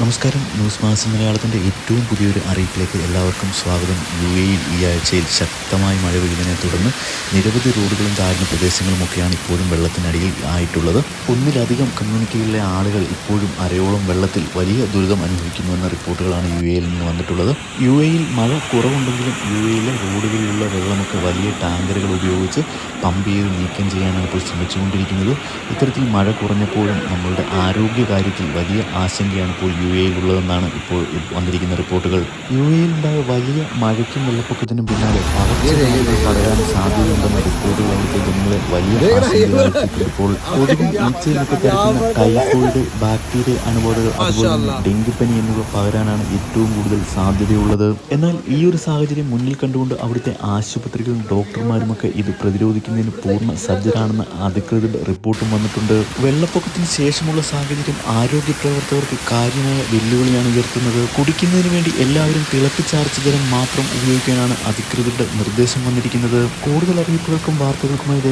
നമസ്കാരം. ന്യൂസ് മാസം മലയാളത്തിന്റെ ഏറ്റവും പുതിയൊരു അറിയിപ്പിലേക്ക് എല്ലാവർക്കും സ്വാഗതം. യു എയിൽ ഈ ആഴ്ചയിൽ ശക്തമായി മഴ പെയ്തതിനെ തുടർന്ന് നിരവധി റോഡുകളും താഴ്ന്ന പ്രദേശങ്ങളുമൊക്കെയാണ് ഇപ്പോഴും വെള്ളത്തിനടിയിൽ ആയിട്ടുള്ളത്. ഒന്നിലധികം കമ്മ്യൂണിറ്റികളിലെ ആളുകൾ ഇപ്പോഴും അരയോളം വെള്ളത്തിൽ വലിയ ദുരിതം അനുഭവിക്കുന്നുവെന്ന റിപ്പോർട്ടുകളാണ് യു എയിൽ നിന്ന് വന്നിട്ടുള്ളത്. യു എയിൽ മഴ കുറവുണ്ടെങ്കിലും യു എയിലെ റോഡുകളിലുള്ള വെള്ളമൊക്കെ വലിയ ടാങ്കറുകൾ ഉപയോഗിച്ച് പമ്പ് ചെയ്ത് നീക്കം ചെയ്യാനാണ് ഇപ്പോൾ ശ്രമിച്ചുകൊണ്ടിരിക്കുന്നത്. ഇത്തരത്തിൽ മഴ കുറഞ്ഞപ്പോഴും നമ്മളുടെ ആരോഗ്യ കാര്യത്തിൽ വലിയ ആശങ്കയാണ് ഇപ്പോൾ യു എയിലുള്ളതെന്നാണ് ഇപ്പോൾ വന്നിരിക്കുന്ന റിപ്പോർട്ടുകൾ. യു എയിലുണ്ടായ വലിയ മഴയ്ക്കും വെള്ളപ്പൊക്കത്തിനും പിന്നാലെ പടരാൻ സാധ്യതയുണ്ടെന്ന റിപ്പോർട്ടുകൾ ജനങ്ങളെ വലിയ ഇപ്പോൾ കൊതുകും ടൈഫോയിഡ് ബാക്ടീരിയ അണുബാധകൾ അതുപോലെ ഡെങ്കിപ്പനി എന്നിവ പകരാനാണ് ഏറ്റവും കൂടുതൽ സാധ്യതയുള്ളത്. എന്നാൽ ഈ ഒരു സാഹചര്യം മുന്നിൽ കണ്ടുകൊണ്ട് അവിടുത്തെ ആശുപത്രികളും ഡോക്ടർമാരുമൊക്കെ ഇത് പ്രതിരോധിക്കുന്നതിന് പൂർണ സജ്ജരാണെന്ന് അധികൃതരുടെ റിപ്പോർട്ടും വന്നിട്ടുണ്ട്. വെള്ളപ്പൊക്കത്തിന് ശേഷമുള്ള സാഹചര്യം ആരോഗ്യ പ്രവർത്തകർക്ക് കാര്യമായ വെല്ലുവിളിയാണ് ഉയർത്തുന്നത്. കുടിക്കുന്നതിന് വേണ്ടി എല്ലാവരും തിളപ്പിച്ചാർച്ച ജലം മാത്രം ഉപയോഗിക്കാനാണ് അധികൃതരുടെ നിർദ്ദേശം വന്നിരിക്കുന്നത്. കൂടുതൽ അറിയിപ്പുകൾക്കും വാർത്തകൾക്കുമായി